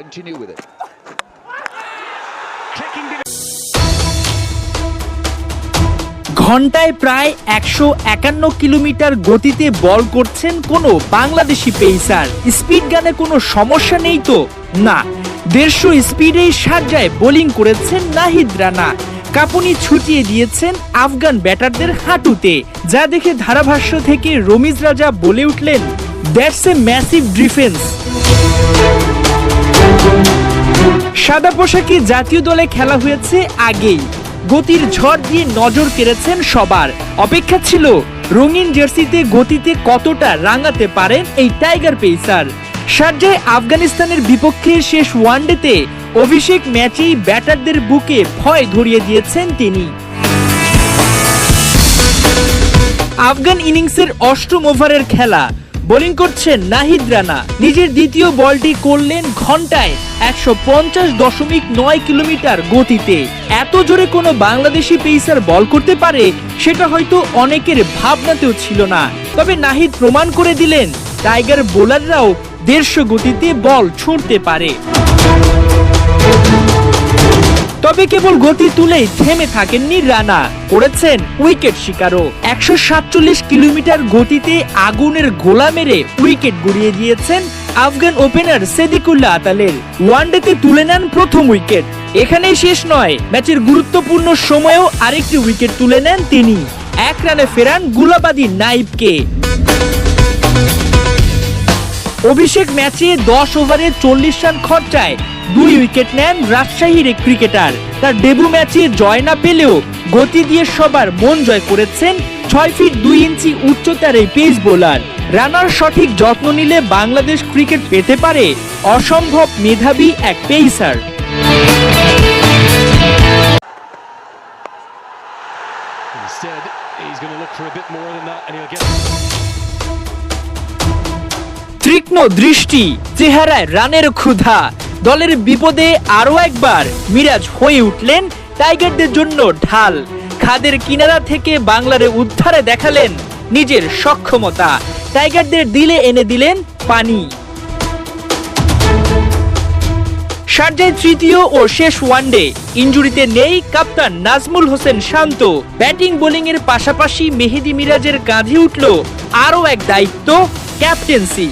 Continue with it. ঘন্টায় প্রায় একশো একান্ন কিলোমিটার গতিতে বল করছেন কোনো বাংলাদেশি পেসার। স্পিড গানে কোনো সমস্যা নেই তো? না। দেড়শো স্পিডেই সাজ্জায় বোলিং করেছেন নাহিদ রানা। কাপুনি ছুটিয়ে দিয়েছেন আফগান ব্যাটারদের হাঁটুতে। যা দেখে ধারাভাষ্য থেকে রমিজ রাজা বলে উঠলেন দ্যাটস এ ম্যাসিভ ডিফেন্স সাদা পোশাকে জাতীয় দলে খেলা হয়েছে আগেই। গতির ঝড় দিয়ে নজর কেড়েছেন সবার। অপেক্ষা ছিল রঙিন জার্সিতে গতিতে কতটা রাঙাতে পারেন এই টাইগার পেসার। শারজায় আফগানিস্তানের বিপক্ষে শেষ ওয়ানডেতে অভিষেক ম্যাচেই ব্যাটারদের বুকে ভয় ধরিয়ে দিয়েছেন তিনি। আফগান ইনিংসের অষ্টম ওভারের খেলা বোলিং করছেন নাহিদ রানা। নিজের দ্বিতীয় বলটি করলেন ঘন্টায় একশো পঞ্চাশ দশমিক নয় কিলোমিটার গতিতে। এত জোরে কোনো বাংলাদেশি পেসার বল করতে পারে, সেটা হয়তো অনেকের ভাবনাতেও ছিল না। তবে নাহিদ প্রমাণ করে দিলেন, টাইগার বোলাররাও দেড়শো গতিতে বল ছুঁড়তে পারে। তবে কেবল গতি তুলেই থেমে থাকেননি রানা। করেছেন উইকেট শিকারও। একশো সাতচল্লিশ কিলোমিটার গতিতে আগুনের গোলা মেরে উইকেট গড়িয়ে দিয়েছেন আফগান ওপেনার সেদিকুল্লাহ আতালের। ওয়ানডেতে তুলে নেন প্রথম উইকেট। এখানেই শেষ নয়, ম্যাচের গুরুত্বপূর্ণ সময়েও আরেকটি উইকেট তুলে নেন তিনি। এক রানে ফেরান গুলাবাদী নাইবকে। অভিষেক ম্যাচে দশ ওভারে চল্লিশ রান খরচায় দুই উইকেট নেন রাজশাহীর এই ক্রিকেটার তার ডেবু ম্যাচে জয় না পেলেও গতি দিয়ে সবার মন জয় করেছেন ছয় ফিট দুই ইঞ্চি উচ্চতার এই পেস বোলার রানার সঠিক যত্ন নিলে বাংলাদেশ ক্রিকেট পেতে পারে অসম্ভব মেধাবী এক pacer Instead, he's going to look for a bit more than that, and he'll get. তীক্ষ্ণ দৃষ্টি চেহারায় রানের ক্ষুধা। দলের বিপদে আরও একবার মিরাজ হয়ে উঠলেন টাইগারদের জন্য ঢাল। খাদের কিনারা থেকে বাংলারে উদ্ধারে দেখালেন নিজের সক্ষমতা। টাইগারদের দিলে এনে দিলেন পানি। শারজায় তৃতীয় ও শেষ ওয়ানডে ইঞ্জুরিতে নেই কাপ্তান নাজমুল হোসেন শান্ত। ব্যাটিং বোলিং এর পাশাপাশি মেহেদি মিরাজের কাঁধে উঠল আরও এক দায়িত্ব, ক্যাপ্টেন্সি।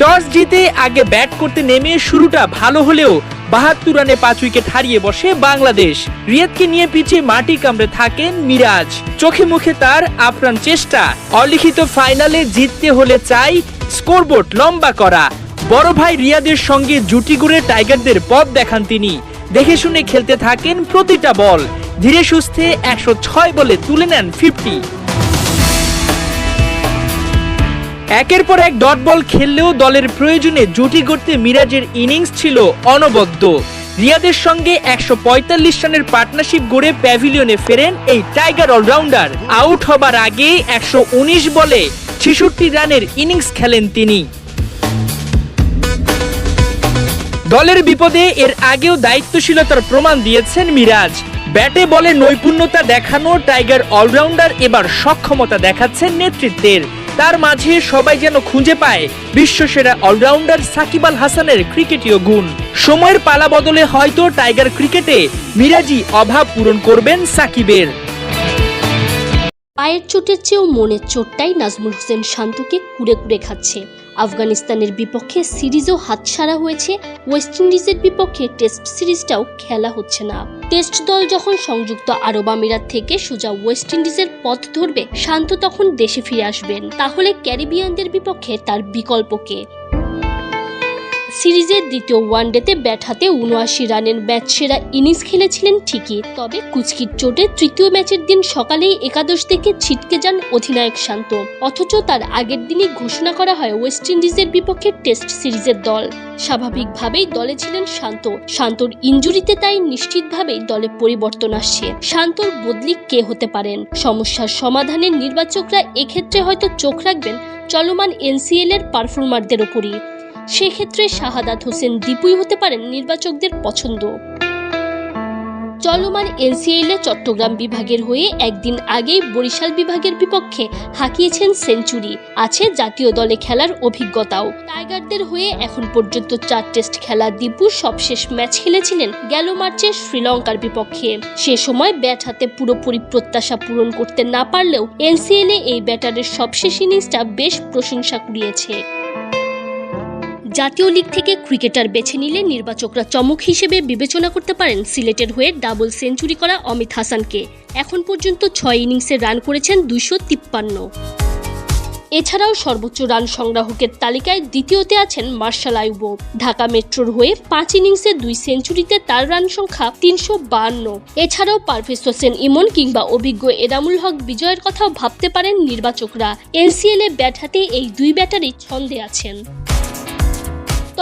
টস জিতে আগে ব্যাট করতে নেমে শুরুটা ভালো হলেও বাহাত্তর রানে পাঁচ উইকেট হারিয়ে বসে বাংলাদেশ। রিয়াদকে নিয়ে পিছিয়ে মাটি কামড়ে থাকেন মিরাজ। চোখে মুখে তার আপ্রাণ চেষ্টা। অলিখিত ফাইনালে জিততে হলে চাই স্কোরবোর্ড লম্বা করা। বড় ভাই রিয়াদের সঙ্গে জুটি গড়ে টাইগারদের পথ দেখান তিনি। দেখে শুনে খেলতে থাকেন প্রতিটা বল। ধীরে সুস্থে একশো ছয় বলে তুলে নেন ফিফটি। একের পর এক ডট বল খেললেও দলের প্রয়োজনে জুটি করতে মিরাজের ইনিংস ছিল অনবদ্য। রিয়াদের সঙ্গে একশো পঁয়তাল্লিশ রানের পার্টনারশিপ গড়ে প্যাভিলিয়নে ফেরেন এই টাইগার অলরাউন্ডার। আউট হবার আগে একশো উনিশ বলে ছেষট্টি রানের ইনিংস খেলেন তিনি। দলের বিপদে এর আগেও দায়িত্বশীলতার প্রমাণ দিয়েছেন মিরাজ। ব্যাটে বলে নৈপুণ্যতা দেখানো টাইগার অলরাউন্ডার এবার সক্ষমতা দেখাচ্ছেন নেতৃত্বের। তার মাঝে সবাই যেন খুঁজে পায় বিশ্বসেরা অলরাউন্ডার সাকিব আল হাসানের ক্রিকেটীয় গুণ। সময়ের পালা বদলে হয়তো টাইগার ক্রিকেটে মিরাজি অভাব পূরণ করবেন সাকিবের। পায়ের চোটের চেয়েও মনের চোটটাই নাজমুল হোসেন শান্তকে কুড়ে কুড়ে খাচ্ছে। আফগানিস্তানের বিপক্ষে সিরিজও হাতছাড়া হয়েছে, ওয়েস্ট ইন্ডিজের বিপক্ষে টেস্ট সিরিজটাও খেলা হচ্ছে না। টেস্ট দল যখন সংযুক্ত আরব আমিরাত থেকে সোজা ওয়েস্ট ইন্ডিজের পথ ধরবে, শান্ত তখন দেশে ফিরে আসবেন। তাহলে ক্যারিবিয়ানদের বিপক্ষে তার বিকল্পকে সিরিজের দ্বিতীয় ওয়ানডেতে ব্যাট হাতে উনআশি রানের ম্যাচ সেরা ইনিংস খেলেছিলেন ঠিকই। তবে কুচকির চোটে তৃতীয় ম্যাচের দিন সকালেই একাদশ থেকে ছিটকে যান অধিনায়ক শান্ত। অথচ তার আগের দিনই ঘোষণা করা হয় ওয়েস্ট ইন্ডিজের বিপক্ষে টেস্ট সিরিজের দল। স্বাভাবিকভাবেই দলে ছিলেন শান্ত। শান্তর ইঞ্জুরিতে তাই নিশ্চিতভাবেই দলে পরিবর্তন আসছে। শান্তর বদলি কে হতে পারেন? সমস্যার সমাধানে নির্বাচকরা এক্ষেত্রে হয়তো চোখ রাখবেন চলমান এনসিএল এর পারফর্মারদের ওপরই। সেক্ষেত্রে শাহাদাত হোসেন দীপুই হতে পারেন নির্বাচকদের পছন্দ। চলমান এনসিএল চট্টগ্রাম বিভাগের হয়ে একদিন আগেই বরিশাল বিভাগের বিপক্ষে হাঁকিয়েছেন সেঞ্চুরি, আছে জাতীয় দলে খেলার অভিজ্ঞতাও। টাইগারদের হয়ে এখন পর্যন্ত চার টেস্ট খেলা দীপু সবশেষ ম্যাচ খেলেছিলেন গেল মার্চে শ্রীলঙ্কার বিপক্ষে। সে সময় ব্যাট হাতে পুরোপুরি প্রত্যাশা পূরণ করতে না পারলেও এনসিএল এই ব্যাটারের সবশেষ ইনিংসটা বেশ প্রশংসা কুড়িয়েছে। জাতীয় লিগ থেকে ক্রিকেটার বেছে নিলে নির্বাচকরা চমক হিসেবে বিবেচনা করতে পারেন সিলেটের হয়ে ডাবল সেঞ্চুরি করা অমিত হাসানকে। এখন পর্যন্ত ছয় ইনিংসে রান করেছেন দুইশো তিপ্পান্ন। এছাড়াও সর্বোচ্চ রান সংগ্রাহকের তালিকায় দ্বিতীয়তে আছেন মার্শাল আইবো ঢাকা মেট্রোর হয়ে পাঁচ ইনিংসে দুই সেঞ্চুরিতে তার রান সংখ্যা তিনশো বাহান্ন। এছাড়াও পারভেজ হোসেন ইমন কিংবা অভিজ্ঞ এনামুল হক বিজয়ের কথাও ভাবতে পারেন নির্বাচকরা। এনসিএল ব্যাট হাতে এই দুই ব্যাটারি ছন্দে আছেন।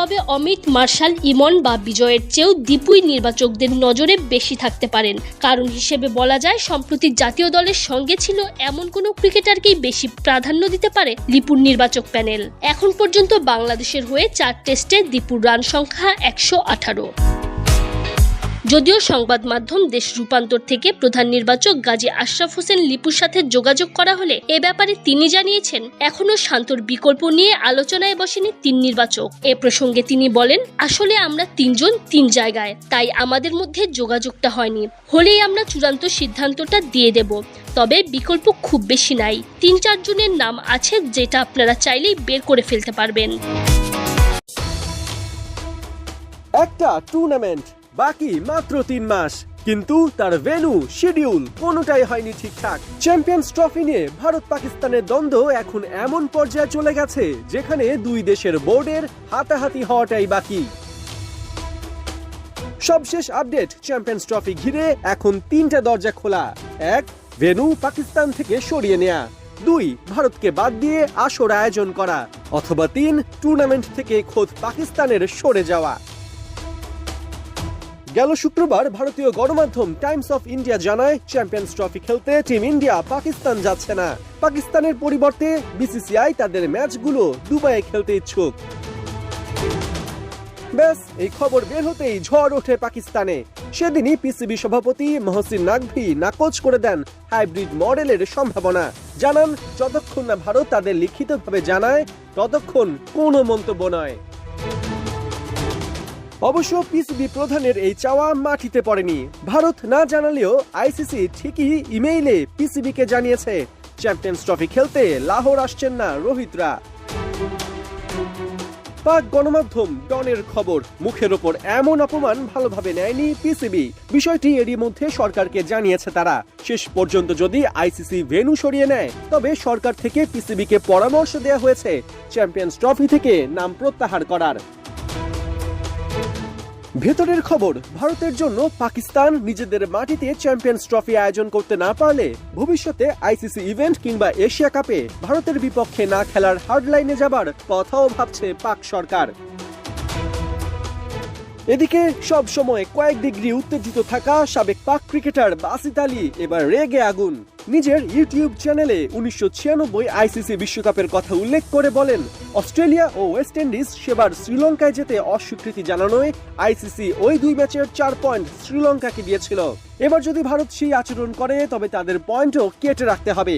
তবে অমিত, মার্শাল, ইমন বা বিজয়ের চেয়েও দীপুই নির্বাচকদের নজরে বেশি থাকতে পারেন। কারণ হিসেবে বলা যায়, সম্প্রতি জাতীয় দলের সঙ্গে ছিল এমন কোনো ক্রিকেটারকেই বেশি প্রাধান্য দিতে পারে লিপুর নির্বাচক প্যানেল। এখন পর্যন্ত বাংলাদেশের হয়ে চার টেস্টে দীপুর রান সংখ্যা একশো আঠারো। যদিও সংবাদ মাধ্যম দেশ রূপান্তর থেকে প্রধান নির্বাচক গাজী আশরাফ হোসেন লিপুর সাথে যোগাযোগ করা হলে এ ব্যাপারে তিনি জানিয়েছেন, এখনও শান্তর বিকল্প নিয়ে আলোচনায় বসেনি তিন নির্বাচক। এ প্রসঙ্গে তিনি বলেন, আসলে আমরা তিনজন তিন জায়গায়, তাই আমাদের মধ্যে যোগাযোগটা হয়নি। হলেই আমরা চূড়ান্ত সিদ্ধান্তটা দিয়ে দেব। তবে বিকল্প খুব বেশি নাই। তিন চারজনের নাম আছে যেটা আপনারা চাইলেই বের করে ফেলতে পারবেন। একটা টুর্নামেন্ট বাকি মাত্র তিন মাস। কিন্তু তার ভেনু শিডিউল কোনোটাই হয়নি ঠিকঠাক। চ্যাম্পিয়ন্স ট্রফি নিয়ে ভারত পাকিস্তানের দ্বন্দ্ব এখন এমন পর্যায়ে চলে গেছে, যেখানে দুই দেশের বোর্ডের হাতাহাতি হওয়াটাই বাকি। সবশেষ আপডেট চ্যাম্পিয়ন্স ট্রফি ঘিরে এখন তিনটা দরজা খোলা। এক ভেনু পাকিস্তান থেকে সরিয়ে নেয়া। দুই, ভারতকে বাদ দিয়ে আসর আয়োজন করা। অথবা তিন টুর্নামেন্ট থেকে খোদ পাকিস্তানের সরে যাওয়া। গেল শুক্রবার ভারতীয় গণমাধ্যম টাইমস অফ ইন্ডিয়া জানায়, চ্যাম্পিয়ন্স ট্রফি খেলতে টিম ইন্ডিয়া পাকিস্তান যাচ্ছে না। পাকিস্তানের পরিবর্তে বিসিসিআই তাদের ম্যাচগুলো দুবাইয়ে খেলতে ইচ্ছুক। ব্যাস, এই খবর বের হতেই ঝড় ওঠে পাকিস্তানে। সেদিনই পিসিবি সভাপতি মহসিন নাকভি নাকচ করে দেন হাইব্রিড মডেলের সম্ভাবনা। জানান, যতক্ষণ না ভারত তাদের লিখিতভাবে জানায়, ততক্ষণ কোনো মন্তব্য নয়। অবশ্য পিসিবি প্রধানের এই চাওয়া মাটিতে পড়েনি। ভারত না জানালেও আইসিসি ঠিকই ইমেইলে পিসিবিকে জানিয়েছে। চ্যাম্পিয়ন্স ট্রফি খেলতে লাহোর আসছেন না রোহিতরা। পাক গণমাধ্যম ডনের খবর, মুখের ওপর এমন অপমান ভালোভাবে নেয়নি পিসিবি। বিষয়টি এরই মধ্যে সরকারকে জানিয়েছে তারা। শেষ পর্যন্ত যদি আইসিসি ভেনু সরিয়ে নেয়, তবে সরকার থেকে পিসিবিকে পরামর্শ দেওয়া হয়েছে। চ্যাম্পিয়ন্স ট্রফি থেকে নাম প্রত্যাহার করার। ভেতরের খবর, ভারতের জন্য পাকিস্তান নিজেদের মাটিতে চ্যাম্পিয়ন্স ট্রফি আয়োজন করতে না পারলে ভবিষ্যতে আইসিসি ইভেন্ট কিংবা এশিয়া কাপে ভারতের বিপক্ষে না খেলার হার্ডলাইনে যাবার কথাও ভাবছে পাক সরকার। এদিকে সব সময় কয়েক ডিগ্রি উত্তেজিত থাকা সাবেক পাক ক্রিকেটার বাসিত আলী এবার রেগে আগুন। নিজের ইউটিউব চ্যানেলে উনিশশো ছিয়ানব্বই আইসিসি বিশ্বকাপের কথা উল্লেখ করে বলেন, অস্ট্রেলিয়া ও ওয়েস্ট ইন্ডিজ সেবার শ্রীলঙ্কায় যেতে অস্বীকৃতি জানানোয় আইসিসি ওই দুই ম্যাচের চার পয়েন্ট শ্রীলঙ্কাকে দিয়েছিল। এবার যদি ভারত সেই আচরণ করে, তবে তাদের পয়েন্টও কেটে রাখতে হবে।